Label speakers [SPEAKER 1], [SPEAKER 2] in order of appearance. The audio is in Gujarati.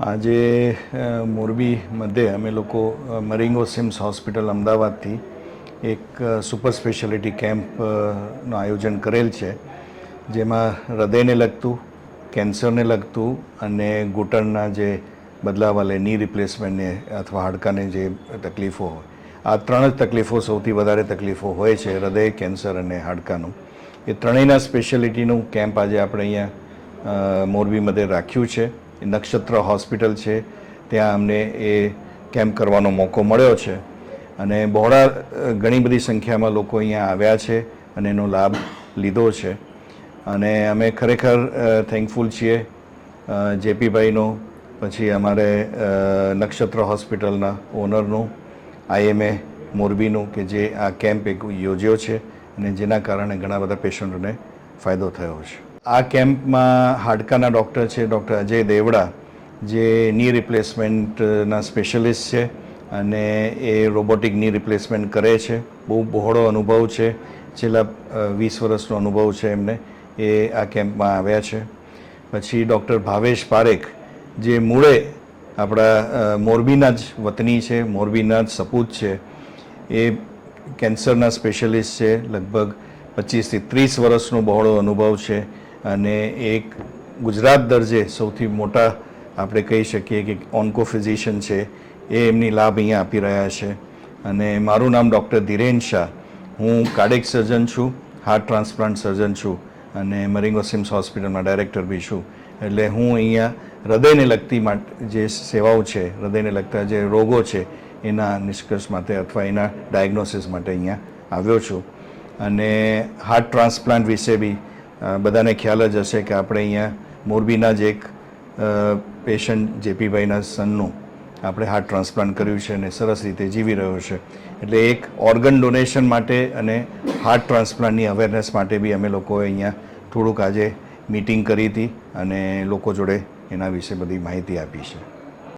[SPEAKER 1] આજે મોરબી મધ્યે અમે લોકો મરિંગો સિમ્સ હોસ્પિટલ અમદાવાદથી એક સુપર સ્પેશિયાલિટી કેમ્પનું આયોજન કરેલ છે. જેમાં હૃદયને લગતું, કેન્સરને લગતું અને ઘૂંટણના જે બદલાવ લે ની રિપ્લેસમેન્ટને અથવા હાડકાને જે તકલીફો હોય. આ ત્રણ જ તકલીફો સૌથી વધારે તકલીફો હોય છે, હૃદય, કેન્સર અને હાડકાનું. એ ત્રણેયના સ્પેશિયાલિટીનું કેમ્પ આજે આપણે અહીંયા મોરબી મધ્યે રાખ્યું છે. નક્ષત્ર હોસ્પિટલ છે. ત્યાં અમને એ કેમ્પ કરવાનો મોકો મળ્યો છે. અને બહોળા ઘણી બધી સંખ્યામાં લોકો અહીંયા આવ્યા છે અને એનો લાભ લીધો છે. અને અમે ખરેખર થેન્કફુલ છીએ જેપીભાઈનો, પછી અમારે નક્ષત્ર હોસ્પિટલના ઓનરનું આઈએમએ મોરબીનું, કે જે આ કેમ્પ એક યોજ્યો છે અને જેના કારણે ઘણા બધા પેશન્ટોને ફાયદો થયો છે. આ કેમ્પમાં હાડકાના ડૉક્ટર છે, ડૉક્ટર અજય દેવડા, જે ની રિપ્લેસમેન્ટના સ્પેશિયલિસ્ટ છે અને એ રોબોટિકની રિપ્લેસમેન્ટ કરે છે. બહુ બહોળો અનુભવ છે. છેલ્લા વીસ વર્ષનો અનુભવ છે એમને. એ આ કેમ્પમાં આવ્યા છે. પછી ડૉક્ટર ભાવેશ પારેખ, જે મૂળે આપણા મોરબીના જ વતની છે, મોરબીના જ સપૂત છે. એ કેન્સરના સ્પેશિયલિસ્ટ છે. લગભગ પચીસથી ત્રીસ વર્ષનો બહોળો અનુભવ છે. અને એક ગુજરાત દર્જે સૌથી મોટા આપણે કહી શકીએ કે ઓન્કો ફિઝિશિયન છે, એ એમની લાભ અહીંયા આપી રહ્યા છે. અને મારું નામ ડૉક્ટર ધીરેન શાહ. હું કાર્ડિક સર્જન છું, હાર્ટ ટ્રાન્સપ્લાન્ટ સર્જન છું અને મરિંગો સિમ્સ હોસ્પિટલમાં ડાયરેક્ટર બી છું. એટલે હું અહીંયા હૃદયને લગતી માટે જે સેવાઓ છે, હૃદયને લગતા જે રોગો છે, એના નિષ્કર્ષ માટે અથવા એના ડાયગ્નોસિસ માટે અહીંયા આવ્યો છું. અને હાર્ટ ટ્રાન્સપ્લાન્ટ વિશે બી બધાને ખ્યાલ જ હશે કે આપણે અહીંયા મોરબીના જ એક પેશન્ટ જેપીભાઈના સનનું આપણે હાર્ટ ટ્રાન્સપ્લાન્ટ કર્યું છે અને સરસ રીતે જીવી રહ્યો છે. એટલે એક ઓર્ગન ડોનેશન માટે અને હાર્ટ ટ્રાન્સપ્લાન્ટની અવેરનેસ માટે બી અમે લોકોએ અહીંયા થોડુંક આજે મીટિંગ કરી હતી અને લોકો જોડે એના વિશે બધી માહિતી આપી છે.